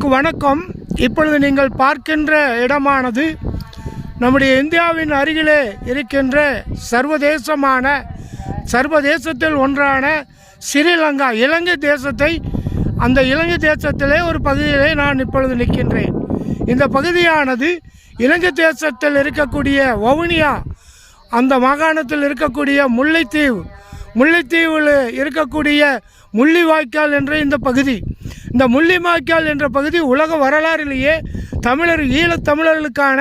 அனைவருக்கு வணக்கம். இப்பொழுது நீங்கள் பார்க்கின்ற இடமானது நம்முடைய இந்தியாவின் அருகிலே இருக்கின்ற சர்வதேசமான சர்வதேசத்தில் ஒன்றான ஸ்ரீலங்கா இலங்கை தேசத்தை அந்த இலங்கை தேசத்திலே ஒரு பகுதியிலே நான் இப்பொழுது நிற்கின்றேன். இந்த பகுதியானது இலங்கை தேசத்தில் இருக்கக்கூடிய வவுனியா அந்த மாகாணத்தில் இருக்கக்கூடிய முல்லைத்தீவு முல்லைத்தீவில் இருக்கக்கூடிய முள்ளிவாய்க்கால் என்ற இந்த பகுதி. இந்த முள்ளிமாக்கால் என்ற பகுதி உலக வரலாறிலேயே தமிழர் ஈழத்தமிழர்களுக்கான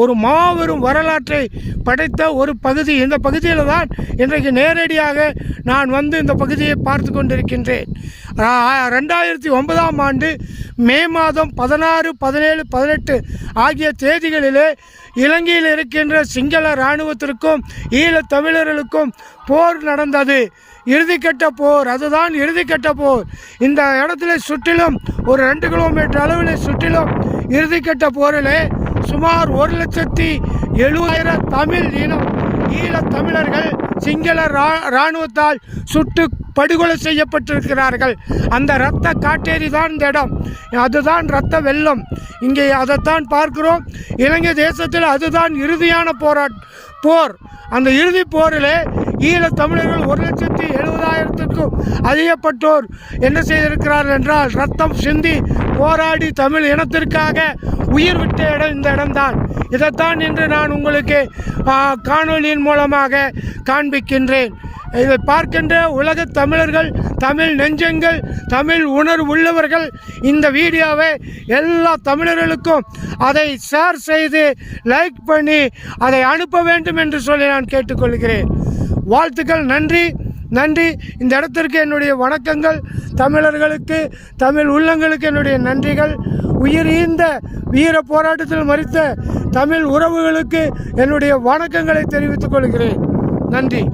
ஒரு மாபெரும் வரலாற்றை படைத்த ஒரு பகுதி. இந்த பகுதியில் தான் இன்றைக்கு நேரடியாக நான் வந்து இந்த பகுதியை பார்த்து கொண்டிருக்கின்றேன். ரெண்டாயிரத்தி ஒன்பதாம் ஆண்டு மே மாதம் பதினாறு பதினேழு பதினெட்டு ஆகிய தேதிகளிலே இலங்கையில் இருக்கின்ற சிங்கள இராணுவத்திற்கும் ஈழத் தமிழர்களுக்கும் போர் நடந்தது. இறுதிக்கட்ட போர். அதுதான் இறுதிக்கட்ட போர். இந்த இடத்துல சுற்றிலும் ஒரு ரெண்டு கிலோமீட்டர் அளவில் சுற்றிலும் இறுதிக்கட்ட போரிலே சுமார் ஒரு லட்சத்தி எழுபதாயிரம் தமிழ் இனம் ஈழத் தமிழர்கள் சிங்கள ரா- இராணுவத்தால் சுட்டு படுகொலை செய்யப்பட்டிருக்கிறார்கள். அந்த இரத்த காட்டேரி தான் இந்த இடம். அதுதான் இரத்த வெள்ளம். இங்கே அதைத்தான் பார்க்கிறோம். இலங்கை தேசத்தில் அதுதான் இறுதியான போராட் போர். அந்த இறுதி போரிலே ஈழத் தமிழர்கள் ஒரு லட்சத்தி எழுபதாயிரத்திற்கும் அதிகப்பட்டோர் என்ன செய்திருக்கிறார்கள் என்றால் ரத்தம் சிந்தி போராடி தமிழ் இனத்திற்காக உயிர் விட்ட இடம் இந்த இடம்தான். இதைத்தான் இன்று நான் உங்களுக்கு காணொலியின் மூலமாக காண்பிக்கின்றேன். இதை பார்க்கின்ற உலக தமிழர்கள் தமிழ் நெஞ்சங்கள் தமிழ் உணர்வு உள்ளவர்கள் இந்த வீடியோவை எல்லா தமிழர்களுக்கும் அதை ஷேர் செய்து லைக் பண்ணி அதை அனுப்ப வேண்டும் என்று சொல்லி நான் கேட்டுக்கொள்கிறேன். வாழ்த்துக்கள் நன்றி நன்றி. இந்த இடத்திற்கு என்னுடைய வணக்கங்கள். தமிழர்களுக்கு தமிழ் உள்ளங்களுக்கு என்னுடைய நன்றிகள். உயிரீந்த வீர போராட்டத்தில் மறித்த தமிழ் உறவுகளுக்கு என்னுடைய வணக்கங்களை தெரிவித்துக் கொள்கிறேன். நன்றி.